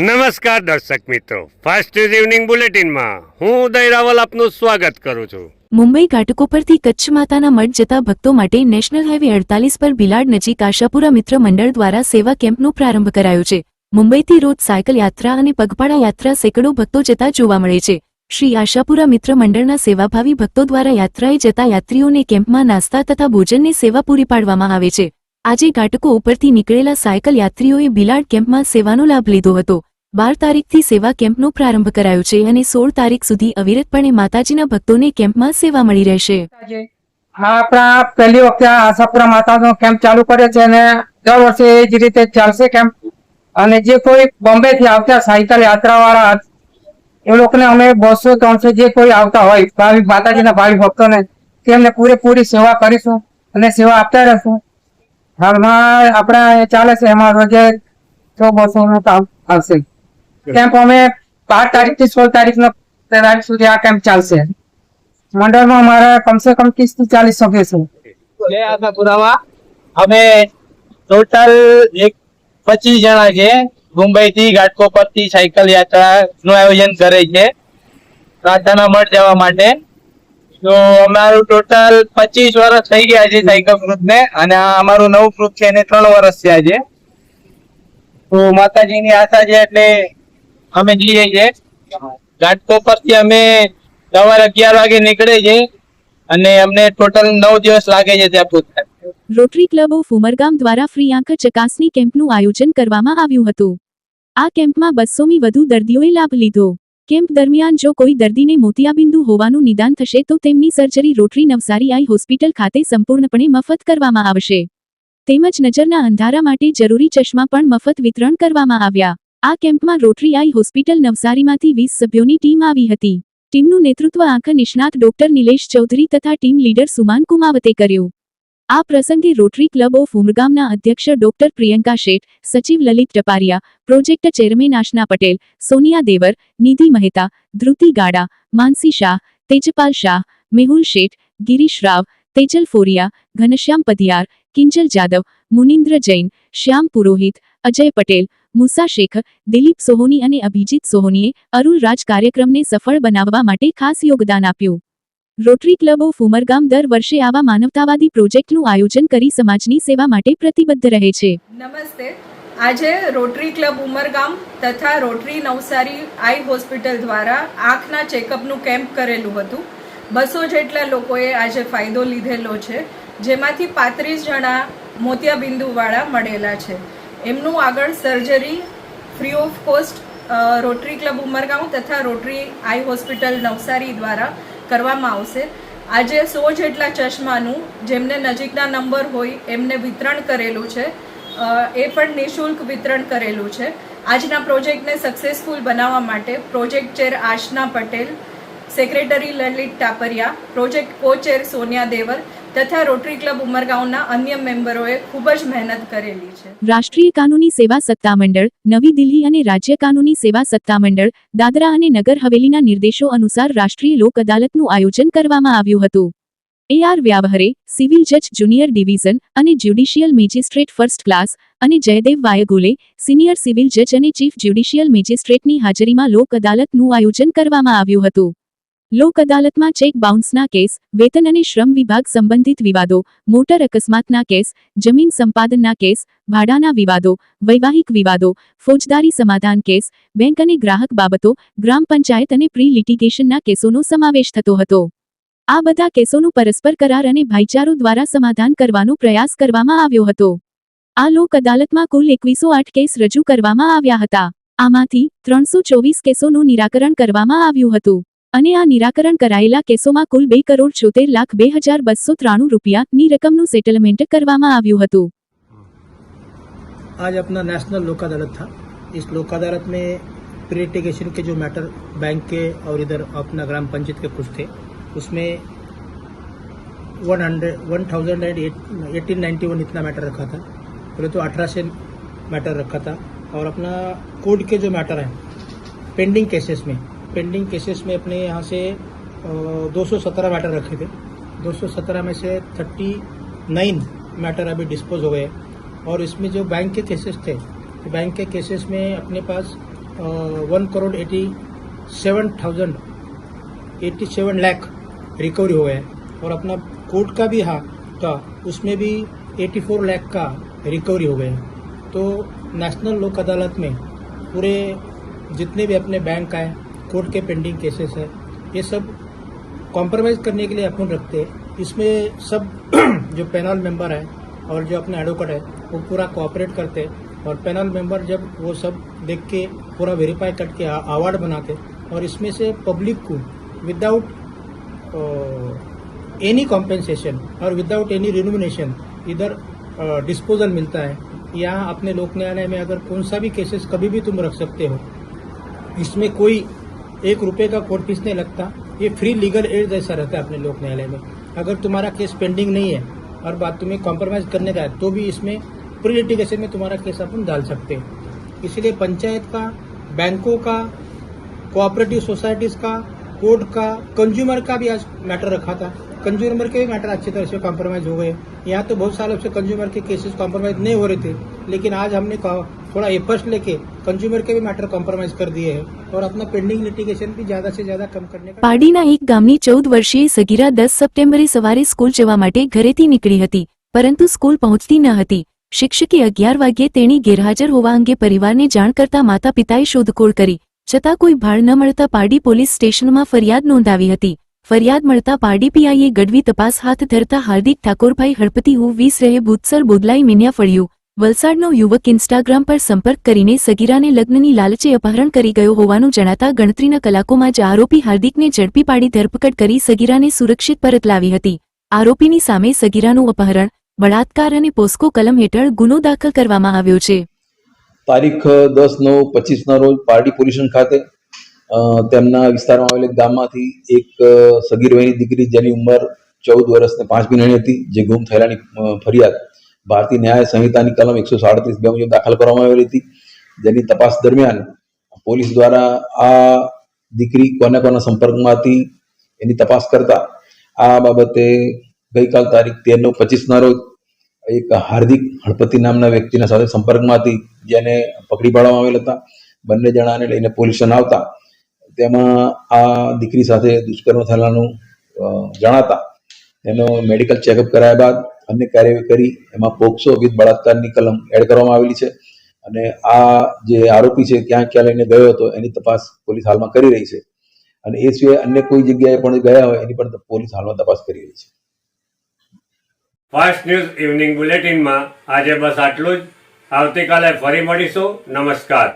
નમસ્કાર દર્શક મિત્રો. ફાસ્ટ ઇવનિંગ બુલેટિનમાં હું ઉદય રાવલ આપનું સ્વાગત કરું છું. મુંબઈ ઘાટકો પરથી કચ્છ માતાના મઠ જતા ભક્તો માટે નેશનલ હાઈવે અડતાલીસ પર બિલાડ નજીક આશાપુરા મિત્ર મંડળ દ્વારા સેવા કેમ્પનો પ્રારંભ કરાયો છે. મુંબઈથી રોજ સાયકલ યાત્રા અને પગપાળા યાત્રા સેંકડો ભક્તો જતા જોવા મળે છે. શ્રી આશાપુરા મિત્ર મંડળના સેવાભાવી ભક્તો દ્વારા યાત્રાએ જતા યાત્રીઓને કેમ્પમાં નાસ્તા તથા ભોજનની સેવા પૂરી પાડવામાં આવે છે. આજે ઘાટકો ઉપરથી નીકળેલા સાયકલ યાત્રીઓએ બિલાડ કેમ્પમાં સેવાનો લાભ લીધો હતો. બાર તારીખથી સેવા કેમ્પનો પ્રારંભ કરાયો છે અને સોળ તારીખ સુધી અવિરતપણે માતાજીના ભક્તોને કેમ્પમાં સેવા મળી રહેશે. હા, આપણા પહેલી વખતે આશાપુરા માતાનો કેમ્પ ચાલુ કરે છે અને દર વર્ષે એ જ રીતે ચાલશે કેમ્પ. અને જે કોઈ બોમ્બે થી આવતા સાયકલ યાત્રા વાળા એ લોકોને અમે બસો ત્રણસો જે કોઈ આવતા હોય, ભાવિક માતાજીના ભાવિ ભક્તોને, તેમને પૂરેપૂરી સેવા કરીશું અને સેવા આપતા રહેશું. હાલમાં આપણા ચાલે છે, એમાં રોજે સો બસો નું કામ આવશે. કેમ્પ અમે બાર તારીખથી સોળ તારીખ તારીખ સુધી આ કેમ્પ ચાલશે. મંડળમાં અમારા કમસે કમ ત્રીસથી ચાલીસ સભ્ય છે. અમે ટોટલ એક પચીસ જણા છે. મુંબઈ થી ઘાટકોપરથી સાયકલ યાત્રા નું આયોજન કરે છે. પ્રાર્થના મઠ જવા માટે. તો અમારું ટોટલ પચીસ વર્ષ થઈ ગયા છે સાયકલ ગ્રુપ ને અને અમારું નવું ગ્રુપ છે એને ત્રણ વર્ષ થયા છે. તો માતાજીની આશા છે એટલે અમે જઈએ છીએ ઘાટકોપરથી અમે સવારે અગિયાર વાગે નીકળે છે અને અમને ટોટલ નવ દિવસ લાગે છે ત્યાં પૂછતા રોટરી ક્લબ ઓફ ઉમરગામ દ્વારા ફ્રી આંખ ચકાસણી કેમ્પનું આયોજન કરવામાં આવ્યું હતું. આ કેમ્પમાં બસોમી વધુ દર્દીઓએ લાભ લીધો. કેમ્પ દરમિયાન જો કોઈ દર્દીને મોતિયાબિંદુ હોવાનું નિદાન થશે તો તેમની surgery rotary Navsari eye hospital ખાતે સંપૂર્ણપણે મફત કરવામાં આવશે. તેમજ નજરના અંધારા માટે જરૂરી ચશ્મા પણ મફત વિતરણ કરવામાં આવ્યા. આ કેમ્પમાં રોટરી આઈ હોસ્પિટલ નવસારીમાંથી વીસ સભ્યોની ટીમ આવી હતી. ટીમનું નેતૃત્વ આંખ નિષ્ણાત ડોક્ટર નિલેશ ચૌધરી તથા ટીમ લીડર સુમાન કુમાવતે કર્યું. આ પ્રસંગે રોટરી ક્લબ ઓફ ઉમરગામના અધ્યક્ષ ડોક્ટર પ્રિયંકા શેઠ, સચિવ લલિત ટપારિયા, પ્રોજેક્ટ ચેરમેન આશના પટેલ, સોનિયા દેવર, નિધિ મહેતા, ધ્રુતિ ગાડા, માનસી શાહ, તેજપાલ શાહ, મેહુલ શેઠ, ગિરીશ રાવ, તેજલ ફોરિયા, ઘનશ્યામ પધિયાર, કિંજલ જાદવ, મુનિન્દ્ર જૈન, શ્યામ પુરોહિત, અજય પટેલ મુસા શેખ, દિલીપ સોહોની અને અભિજીત સોહોનીએ અરુલ રાજ કાર્યક્રમને સફળ બનાવવા માટે ખાસ યોગદાન આપ્યું. રોટરી ક્લબ ઓફ ઉમરગામ દર વર્ષે આવા માનવતાવાદી પ્રોજેક્ટનું આયોજન કરી સમાજની સેવા માટે પ્રતિબદ્ધ રહે છે. નમસ્તે. આજે રોટરી ક્લબ ઉમરગામ તથા રોટરી નવસારી આઈ હોસ્પિટલ દ્વારા આંખના ચેકઅપનું કેમ્પ કરેલું હતું. બસો જેટલા લોકોએ આજે ફાયદો લીધેલો છે, જેમાંથી પાંત્રીસ જણા મોતિયાબિંદુવાળા મળેલા છે. એમનું આગળ surgery free of cost rotary club Umargaon તથા રોટરી આઈ હોસ્પિટલ નવસારી દ્વારા કરવામાં આવશે. આજે સો જેટલા ચશ્માનું જેમને નજીકના નંબર હોય એમને વિતરણ કરેલું છે. એ પણ નિઃશુલ્ક વિતરણ કરેલું છે. આજના પ્રોજેક્ટને સક્સેસફુલ બનાવવા માટે project chair Aashna Patel secretary Lalit Tapariya, project co chair Sonia Devar તથા રોટરી ક્લબ ઉમરગાંવના અન્ય મેમ્બરોએ ખૂબ જ મહેનત કરેલી છે. રાષ્ટ્રીય કાનૂની સેવા સત્તામંડળ, નવી દિલ્હી અને રાજ્ય કાનૂની સેવા સત્તામંડળ, દાદરા અને નગર હવેલીના નિર્દેશો અનુસાર રાષ્ટ્રીય લોક અદાલતનું આયોજન કરવામાં આવ્યું હતું. એ આર વ્યાવહરે, સિવિલ જજ જુનિયર ડિવિઝન અને જ્યુડિશિયલ મેજિસ્ટ્રેટ ફર્સ્ટ ક્લાસ અને જયદેવ વાયગુલે, સિનિયર સિવિલ જજ અને ચીફ જ્યુડિશિયલ મેજિસ્ટ્રેટની હાજરીમાં લોક અદાલતનું આયોજન કરવામાં આવ્યું હતું. લોક અદાલતમાં ચેક બાઉન્સના કેસ, વેતન અને શ્રમ વિભાગ સંબંધિત વિવાદો, મોટર અકસ્માતના કેસ, જમીન સંપાદનના કેસ, ભાડાના વિવાદો, વૈવાહિક વિવાદો, ફોજદારી સમાધાન કેસ, બેંક અને ગ્રાહક બાબતો, ગ્રામ પંચાયત અને પ્રી લિટિગેશનના કેસોનો સમાવેશ થતો હતો. આ બધા કેસોનું પરસ્પર કરાર અને ભાઈચારો દ્વારા સમાધાન કરવાનો પ્રયાસ કરવામાં આવ્યો હતો. આ લોક અદાલતમાં કુલ એકવીસો આઠ કેસ રજૂ કરવામાં આવ્યા હતા. આમાંથી ત્રણસો ચોવીસ કેસોનું નિરાકરણ કરવામાં આવ્યું હતું. અને આ નિરાકરણ કરાયેલા કેસોમાં કુલ બે કરોડ છોતેર લાખ બે હજાર બસો ત્રાણું રૂપિયાની રકમનું સેટલમેન્ટ કરવામાં આવ્યું હતું आज अपना नेशनल लोक अदालत था इस लोक अदालत में प्रीलिटिगेशन के जो मैटर बैंक के और इधर अपना ग्राम पंचायत के कुछ थे उसमें one hundred one thousand and eighteen ninety one इतना मैटर रखा था पहले तो अठारह से मैटर रखा था और अपना कोड के जो मैटर हैं पेंडिंग केसेस में पेंडिंग केसेस में अपने यहाँ से दो सौ सत्रह मैटर रखे थे। दो सौ सत्रह में से थर्टी नाइन मैटर अभी डिस्पोज हो गए। और इसमें जो बैंक के केसेस थे तो बैंक के केसेस में अपने पास one crore eighty seven thousand eighty seven lakh recovery हो गए। और अपना कोर्ट का भी हाँ था, उसमें भी एटी फोर लैख का रिकवरी हो गए। तो नेशनल लोक अदालत में पूरे जितने भी अपने बैंक आए कोर्ट के पेंडिंग केसेस है। ये सब कॉम्प्रोमाइज़ करने के लिए अपन रखते हैं। इसमें सब जो पैनल मेंबर हैं और जो अपने एडवोकेट है, वो पूरा कोऑपरेट करते हैं। और पैनल मेंबर जब वो सब देख के पूरा वेरीफाई करके अवार्ड बनाते और इसमें से पब्लिक को विदाउट एनी कॉम्पेंसेशन और विदाउट एनी रिनोमिनेशन इधर डिस्पोजल मिलता है। यहाँ अपने लोक न्यायालय में अगर कौन सा भी केसेस कभी भी तुम रख सकते हो, इसमें कोई एक रुपए का कोर्ट फ़ीस नहीं लगता। ये फ्री लीगल एड जैसा रहता है अपने लोक न्यायालय में। अगर तुम्हारा केस पेंडिंग नहीं है और बात तुम्हें कॉम्प्रोमाइज करने का है तो भी इसमें प्री लिटिगेशन में तुम्हारा केस अपन डाल सकते हैं। इसलिए पंचायत का, बैंकों का कोऑपरेटिव सोसाइटीज का कोर्ट का कंज्यूमर का भी आज मैटर रखा था। कंज्यूमर के भी मैटर अच्छी तरह से कॉम्प्रोमाइज हो गए। यहाँ तो बहुत सालों से कंज्यूमर के केसेस कॉम्प्रोमाइज नहीं हो रहे थे। लेकिन आज हमने का- थोड़ा एफर्ट्स लेके कंज्यूमर के भी मैटर कॉम्प्रोमाइज कर दिए हैं और अपना पेंडिंग लिटिगेशन भी ज्यादा से ज्यादा कम करने का પાડીના એક ગામની ચૌદ વર્ષીય સગીરા દસ સપ્ટેમ્બરે સવારે સ્કૂલ જવા માટે ઘરેથી નીકળી હતી પરંતુ સ્કૂલ પહોંચતી ન હતી શિક્ષકે અગિયાર વાગ્યે તેણી ગેરહાજર હોવા અંગે પરિવારને જાણ કરતા માતા પિતાએ શોધખોળ કરી છતાં કોઈ ભાળ ન મળતા પારડી પોલીસ સ્ટેશનમાં ફરિયાદ નોંધાવી હતી ફરિયાદ મળતા પારડી પીઆઈએ ગઢવી તપાસ હાથ ધરતા હાર્દિક ઠાકોરભાઈ હળપતિ હું વીસ રહે બુધસર બોદલાઈ મિન્યા ફળ્યું વલસાડનો યુવક ઇન્સ્ટાગ્રામ પર સંપર્ક કરીને સગીરાને લગ્નની લાલચે અપહરણ કરી ગયો હોવાનું જણાતા ગણતરીના કલાકોમાં જ આરોપી હાર્દિકને ઝડપી પાડી ધરપકડ કરી સગીરાને સુરક્ષિત પરત લાવી હતી. આરોપીની સામે સગીરાનું અપહરણ, બળાત્કાર અને પોસ્કો કલમ હેઠળ ગુનો દાખલ કરવામાં આવ્યો છે. તારીખ દસ નવ પચીસના રોજ પારડી પોલીસ સ્ટેશન ખાતે તેમના વિસ્તારમાં આવેલ ગામમાંથી એક સગીરભાઈની દીકરી જેની ઉંમર ચૌદ વર્ષ ને પાંચ મહિનાની હતી, જે ગુમ થયેલાની ફરિયાદ ભારતીય ન્યાય સંહિતાની કલમ એકસો સાડત્રીસ બે મુજબ દાખલ કરવામાં આવેલી હતી. જેની તપાસ દરમિયાન પોલીસ દ્વારા આ દીકરી કોના કોના સંપર્કમાં હતી એની તપાસ કરતા આ બાબતે ગઈકાલ તારીખ તેર નવ પચીસના રોજ એક હાર્દિક હળપતિ નામના વ્યક્તિના સાથે સંપર્કમાં હતી જેને પકડી પાડવામાં આવેલ હતા. બંને જણાને લઈને પોલીસ આવતા તેમાં આ દીકરી સાથે દુષ્કર્મ થયેલાનું જણાતા. તેનો મેડિકલ ચેકઅપ કરાયા બાદ અન્ય કાર્યવાહી કરી, એમાં પોક્સો વિધ બળાત્કારની કલમ એડ કરવામાં આવેલી છે. અને આ જે આરોપી છે, ક્યાં ક્યાં લઈને ગયો હતો, એની તપાસ પોલીસ હાલમાં કરી રહી છે. અને એ સિવાય અન્ય કોઈ જગ્યાએ પણ ગયા હોય, એની પણ પોલીસ હાલમાં તપાસ કરી રહી છે. ફાસ્ટ ન્યૂઝ ઇવનિંગ બુલેટિનમાં આજે બસ આટલું જ. આવતીકાલે ફરી મળીશું. નમસ્કાર.